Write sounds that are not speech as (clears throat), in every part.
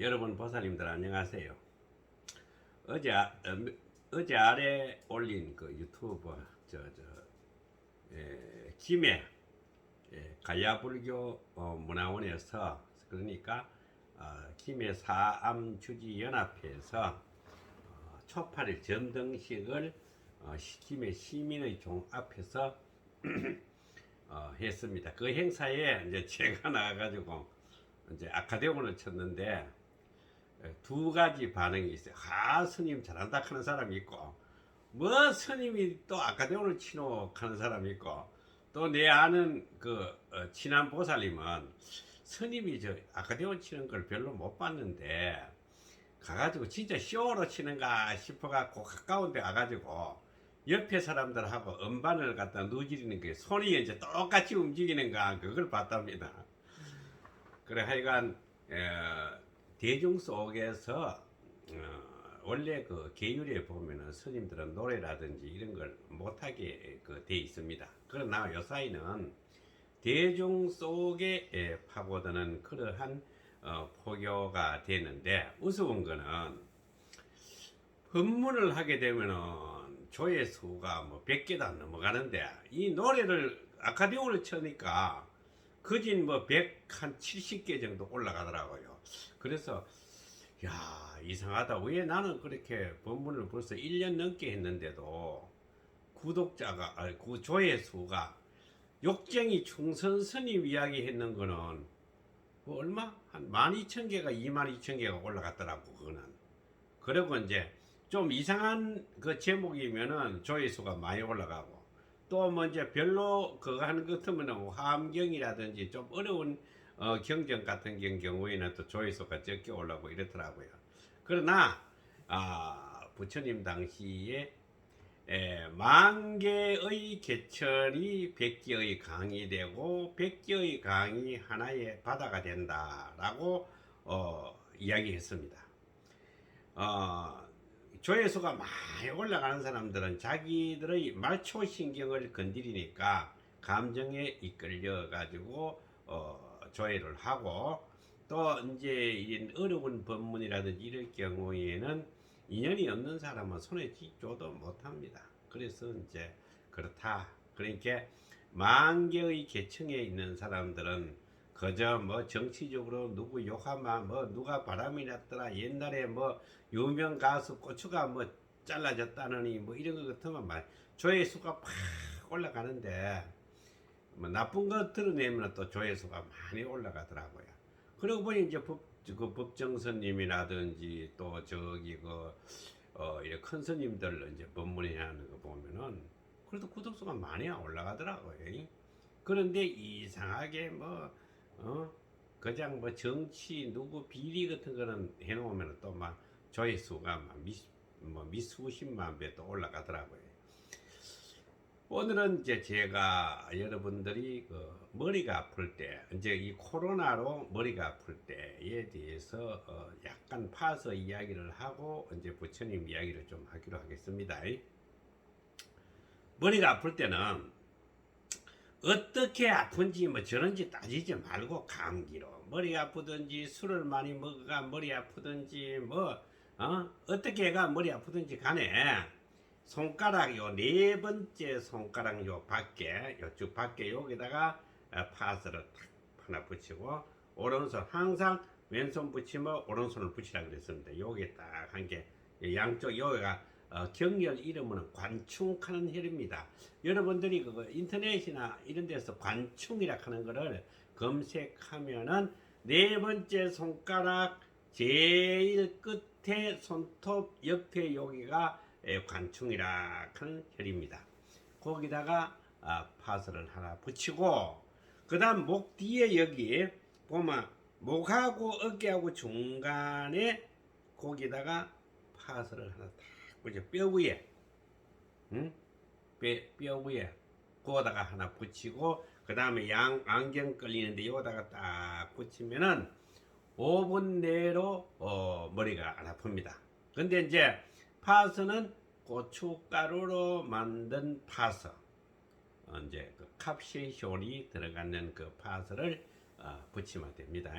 여러분 보살님들 안녕하세요. 어제 아- 어, 어제 아래 올린 그 유튜브 저저 에, 김해 예, 가야불교 어, 문화원에서 그러니까 어, 김해 사암주지 연합회에서 어, 초파일 점등식을 어, 시- 김해 시민의 종 앞에서 (clears throat) 어, 했습니다. 그 행사에 이제 제가 나가가지고 이제 아카데온을 쳤는데 에, 두 가지 반응이 있어요. 아 스님 잘한다 하는 사람이 있고 뭐 스님이 또 아카데온을 치노 하는 사람이 있고 또 내 아는 그 어, 친한 보살님은 스님이 저 아카데온 치는 걸 별로 못 봤는데 가가지고 진짜 쇼로 치는가 싶어갖고 가까운 데 가가지고 옆에 사람들하고 음반을 갖다 누지르는 게 손이 이제 똑같이 움직이는가 그걸 봤답니다. 그래 하여간 에, 대중 속에서 어, 원래 그 계율에 보면은 스님들은 노래라든지 이런 걸 못하게 그 돼 있습니다. 그러나 요사이는 대중 속에 에, 파고드는 그러한 어, 포교가 되는데 우스운 거는 법문을 하게 되면은 조회수가 뭐 100개도 안 넘어가는데 이 노래를 아카데오를 쳐니까 그진 뭐 170개 정도 올라가더라고요. 그래서 야 이상하다. 왜 나는 그렇게 법문을 벌써 1년 넘게 했는데도 구독자가 아니 그 조회수가 욕쟁이 충선 스님 이야기 했는 거는 뭐 얼마 한 12,000개가 22,000개가 올라갔더라고 그거는. 그리고 이제 좀 이상한 그 제목이면은 조회수가 많이 올라가고 또뭐 이제 별로 그거 하는 것 같으면 화엄경이라든지 좀 어려운 어, 경전 같은 경- 경우에는 또 조회수가 적게 올라오고 이렇더라고요. 그러나 아, 부처님 당시에 에, 만 개의 개천이 백 개의 강이 되고 백 개의 강이 하나의 바다가 된다라고 어, 이야기했습니다. 어, 조회수가 많이 올라가는 사람들은 자기들의 말초 신경을 건드리니까 감정에 이끌려 가지고 어, 조회를 하고 또 이제 이런 어려운 법문이라든지 이럴 경우에는 인연이 없는 사람은 손에 쥐줘도 못합니다. 그래서 이제 그렇다. 그러니까 만 개의 계층에 있는 사람들은 그저 뭐 정치적으로 누구 욕하면 뭐 누가 바람이 났더라 옛날에 뭐 유명 가수 고추가 뭐 잘라졌다느니 뭐 이런 것 같으면 막 조회수가 팍 올라가는데 뭐 나쁜 거 드러내면 또 조회수가 많이 올라가더라고요. 그러고 보니 이제 법, 그 법정스님이라든지 또 저기 그 어, 이큰 스님들 이제 법문에 하는 거 보면은 그래도 구독수가 많이 올라가더라고요. 그런데 이상하게 뭐 어? 그냥 뭐 정치 누구 비리 같은 거는 해놓으면 또 막 조회수가 막 미, 뭐 미수십만 배 또 올라가더라고요. 오늘은 이제 제가 여러분들이 그 머리가 아플 때, 이제 이 코로나로 머리가 아플 때에 대해서 어 약간 파서 이야기를 하고 이제 부처님 이야기를 좀 하기로 하겠습니다. 머리가 아플 때는 어떻게 아픈지 뭐 저런지 따지지 말고 감기로 머리가 아프든지 술을 많이 먹어가 머리 아프든지 뭐 어? 어떻게 해가 머리 아프든지 간에 손가락 요 네 번째 손가락 요 밖에 요쪽 밖에 여기다가 어, 파스를 탁 하나 붙이고 오른손 항상 왼손 붙이면 오른손을 붙이라 그랬습니다. 여기 딱 한 개 양쪽 여기가 어, 경열 이름은 관충하는 혈입니다. 여러분들이 그거 인터넷이나 이런 데서 관충이라 하는 거를 검색하면은 네 번째 손가락 제일 끝에 손톱 옆에 여기가 에, 관충이라 하는 혈입니다. 거기다가 아, 파스를 하나 붙이고 그 다음 목 뒤에 여기 보면 목하고 어깨하고 중간에 거기다가 파스를 하나 딱 붙여 뼈 위에 응? 뼈, 뼈 위에 거기다가 하나 붙이고 그 다음에 양 안경 끌리는데 여기다가 딱 붙이면은 5분 내로 어, 머리가 안 아픕니다. 근데 이제 파스는 고춧가루로 만든 파스 어, 이제 그 캡세이션이 들어가는 그 파스를 어, 붙이면 됩니다.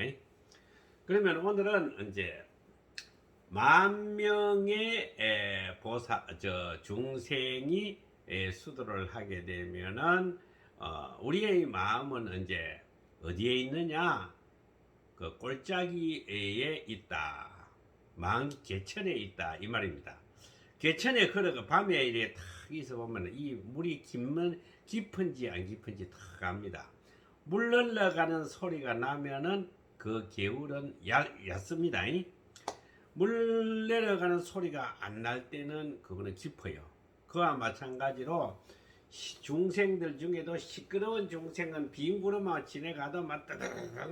그러면 오늘은 이제 만 명의 에, 보사 저 중생이 에, 수도를 하게 되면은 어, 우리의 마음은 이제 어디에 있느냐? 그 꼴짜기에 있다. 만 개천에 있다 이 말입니다. 개천에 걸어가 밤에 이래 탁 있어 보면 이 물이 깊은 깊은지 안 깊은지 탁 압니다. 물 흘러가는 소리가 나면은 그 개울은 얕, 얕습니다. 물 내려가는 소리가 안 날 때는 그거는 깊어요. 그와 마찬가지로 시- 중생들 중에도 시끄러운 중생은 빈 구름만 지내가도 막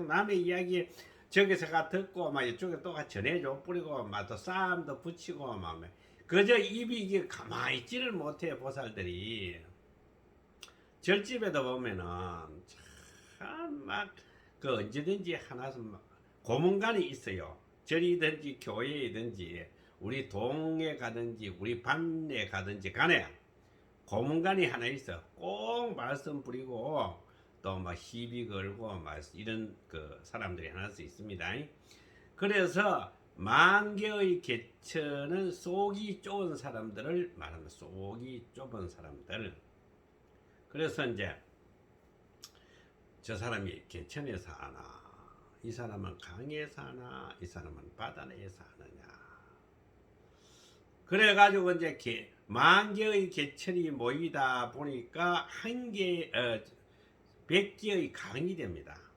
남의 이야기 저기서가 듣고 막 이쪽에 또 전해줘 뿌리고 막 또 싸움도 붙이고 막 그저 입이 이게 가만히 있지를 못해 보살들이 절집에도 보면은 참 막 그 언제든지 하나서 막 고문관이 있어요. 절이든지 교회이든지 우리 동에 가든지 우리 반에 가든지 간에 고문관이 하나 있어. 꼭 말씀 부리고 또 막 시비 걸고 막 이런 그 사람들이 하나씩 있습니다. 그래서 만개의 개천은 속이 좁은 사람들을 말합니다. 속이 좁은 사람들. 그래서 이제 저 사람이 개천에 사나, 이 사람은 강에 사나, 이 사람은 바다에 사느냐. 그래가지고 이제 개, 만 개의 개천이 모이다 보니까 한 개, 어, 백 개의 강이 됩니다.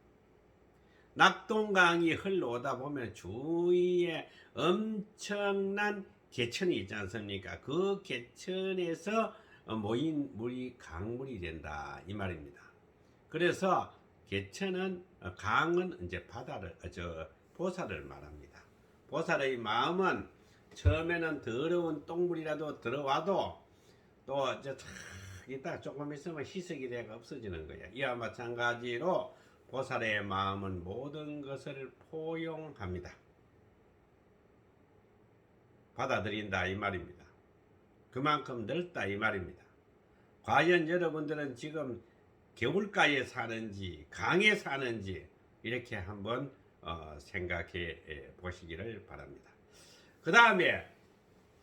낙동강이 흘러오다 보면 주위에 엄청난 개천이 있지 않습니까? 그 개천에서 모인 물이 강물이 된다 이 말입니다. 그래서 개천은 어, 강은 이제 바다를 어, 저 보살을 말합니다. 보살의 마음은 처음에는 더러운 똥물이라도 들어와도 또 이제 탁 이따 조금 있으면 희석이 되가 없어지는 거야. 이와 마찬가지로 보살의 마음은 모든 것을 포용합니다. 받아들인다 이 말입니다. 그만큼 넓다 이 말입니다. 과연 여러분들은 지금 겨울가에 사는지 강에 사는지 이렇게 한번 어, 생각해 보시기를 바랍니다. 그 다음에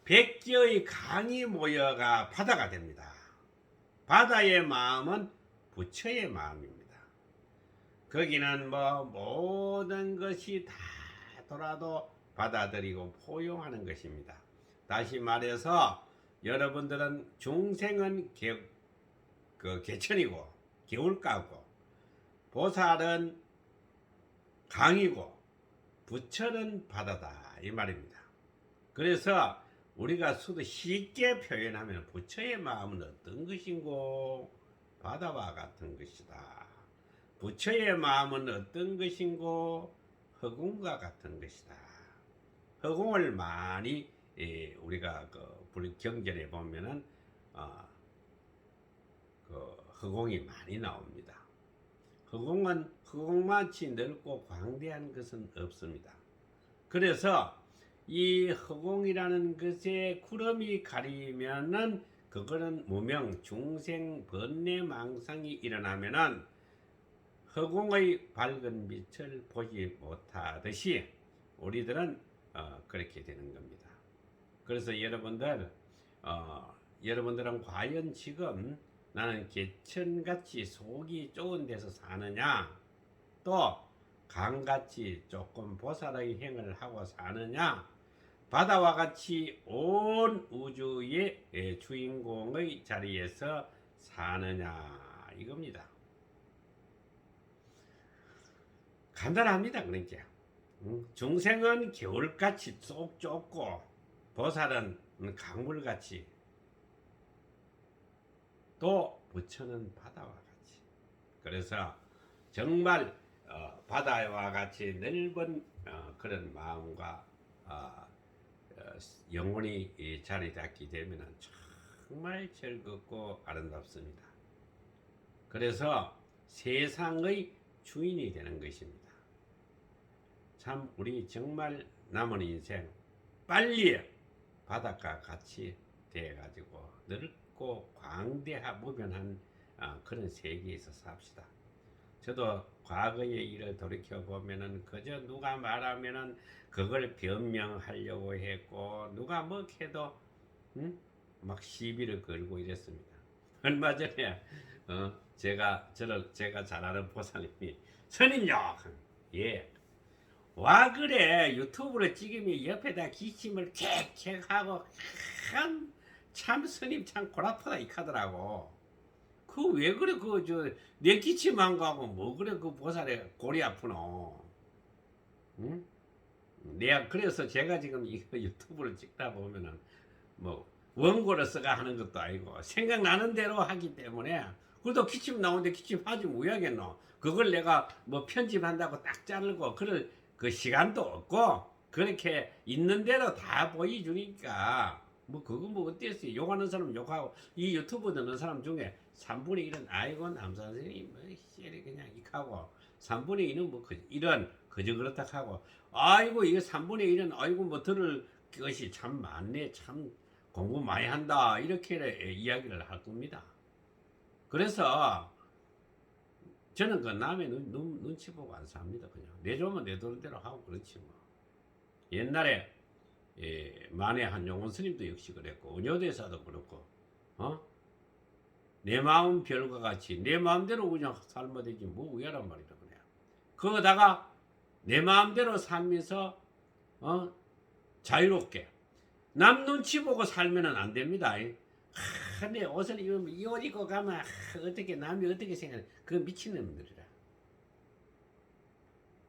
백개의 강이 모여가 바다가 됩니다. 바다의 마음은 부처의 마음입니다. 거기는 뭐 모든 것이 다 돌아도 받아들이고 포용하는 것입니다. 다시 말해서 여러분들은 중생은 개, 그 개천이고 개울가고 보살은 강이고 부처는 바다다 이 말입니다. 그래서 우리가 수도 쉽게 표현하면 부처의 마음은 어떤 것인고 바다와 같은 것이다. 부처의 마음은 어떤 것인고 허공과 같은 것이다. 허공을 많이 예, 우리가 그 불- 경전에 보면은 어, 그 허공이 많이 나옵니다. 허공은 허공만치 넓고 광대한 것은 없습니다. 그래서 이 허공이라는 것에 구름이 가리면은 그거는 무명 중생 번뇌 망상이 일어나면은 허공의 밝은 빛을 보지 못하듯이 우리들은 어, 그렇게 되는 겁니다. 그래서 여러분들 어, 여러분들은 과연 지금 나는 개천같이 속이 좁은 데서 사느냐 또 강같이 조금 보살의 행을 하고 사느냐 바다와 같이 온 우주의 예, 주인공의 자리에서 사느냐 이겁니다. 간단합니다. 그러니까 음, 중생은 겨울같이 쏙 좁고 보살은 강물같이 또 부처는 바다와 같이 그래서 정말 어, 바다와 같이 넓은 어, 그런 마음과 어, 어, 영혼이 이 자리 잡게 되면 정말 즐겁고 아름답습니다. 그래서 세상의 주인이 되는 것입니다. 참 우리 정말 남은 인생 빨리 바닷가 같이 돼 가지고 넓고 광대하 무변한 아, 그런 세계에서 삽시다. 저도 과거의 일을 돌이켜 보면은 그저 누가 말하면은 그걸 변명하려고 했고 누가 뭐 해도 응? 막 시비를 걸고 이랬습니다. (laughs) 얼마 전에 어 제가 저를 제가 잘 아는 보살님이 스님요 예. 와 그래. 유튜브를 찍으면 옆에다 기침을 캑캑 하고 참, 참 스님 참 골아프다 이카더라고. 그 왜 그래? 그 저 내 기침한 거하고 뭐 그래? 그 보살에 골이 아프노. 응? 내가 그래서 제가 지금 이거 (laughs) 유튜브를 찍다 보면은 뭐 원고를 써가 하는 것도 아니고 생각나는 대로 하기 때문에 그래도 기침 나오는데 기침 하지 뭐야겠노? 그걸 내가 뭐 편집한다고 딱 자르고 그럴 그 시간도 없고 그렇게 있는 대로 다 보여주니까 뭐 그거 뭐 어땠어요 욕하는 사람 욕하고 이 유튜브 듣는 사람 중에 3분의 1은 아이고 남사 선생님 뭐 씨를 그냥 익하고 3분의 2는 뭐 그, 이런 그저 그렇다 하고 아이고 이거 3분의 1은 아이고 뭐 들을 것이 참 많네 참 공부 많이 한다 이렇게 이야기를 할 겁니다. 그래서 저는 그 남의 눈, 눈, 눈치 보고 안 삽니다. 그냥 내주면 내도는 대로 하고 그렇지 뭐. 옛날에 예, 만해 한용원 스님도 역시 그랬고 은효대사도 그렇고 어? 내 마음 별과 같이 내 마음대로 그냥 살면 되지 뭐 우야란 말이다 그래. 거기다가 내 마음대로 살면서 어? 자유롭게 남 눈치 보고 살면은 안 됩니다. 하, 내 옷을 입으면 이 옷 입고 가면 하, 어떻게 남이 어떻게 생각해? 그 미친놈들이라.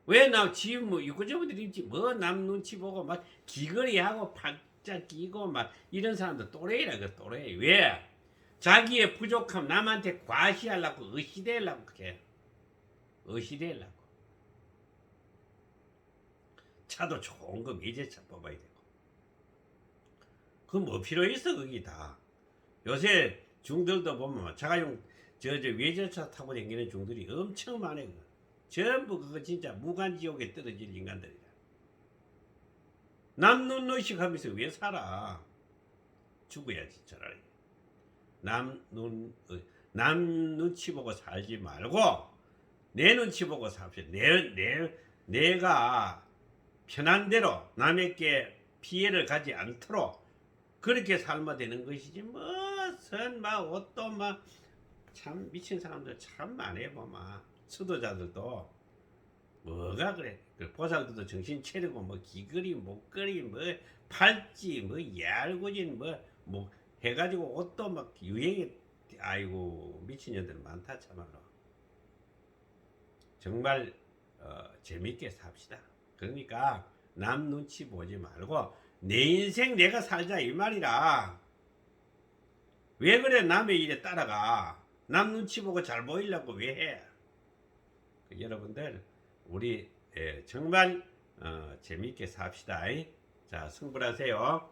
왜나 지금 뭐 유구저분들 입지 뭐 남 눈치 보고 막 귀걸이하고 팔자 끼고 막 이런 사람들 또래이라 그 또래. 왜? 자기의 부족함 남한테 과시하려고 의시되려고 그게 의시되려고. 차도 좋은 거 미제차 뽑아야 되고. 그뭐 필요 있어 거기 다. 요새 중들도 보면 자가용 저저 외제차 타고 다니는 중들이 엄청 많아. 그. 전부 그거 진짜 무간지옥에 떨어질 인간들이야. 남눈 의식 하면서 왜 살아? 죽어야지 차라리. 남눈 어, 남 눈치 보고 살지 말고 내 눈치 보고 삽시다. 내, 내, 내가 편한 대로 남에게 피해를 가지 않도록 그렇게 살면 되는 것이지 무슨 막 옷도 막 참 미친 사람들 참 많아 보마 수도자들도. 뭐가 그래? 그 보살들도 정신 차리고 뭐 귀걸이 목걸이 뭐 팔찌 뭐 얄구진 뭐 뭐 해가지고 옷도 막 유행이 아이고 미친년들 많다 참말로. 정말 어, 재밌게 삽시다. 그러니까 남 눈치 보지 말고 내 인생 내가 살자 이 말이라 왜 그래 남의 일에 따라가 남 눈치 보고 잘 보이려고 왜 해? 그 여러분들 우리 예, 정말 어, 재미있게 삽시다. 자 승부하세요.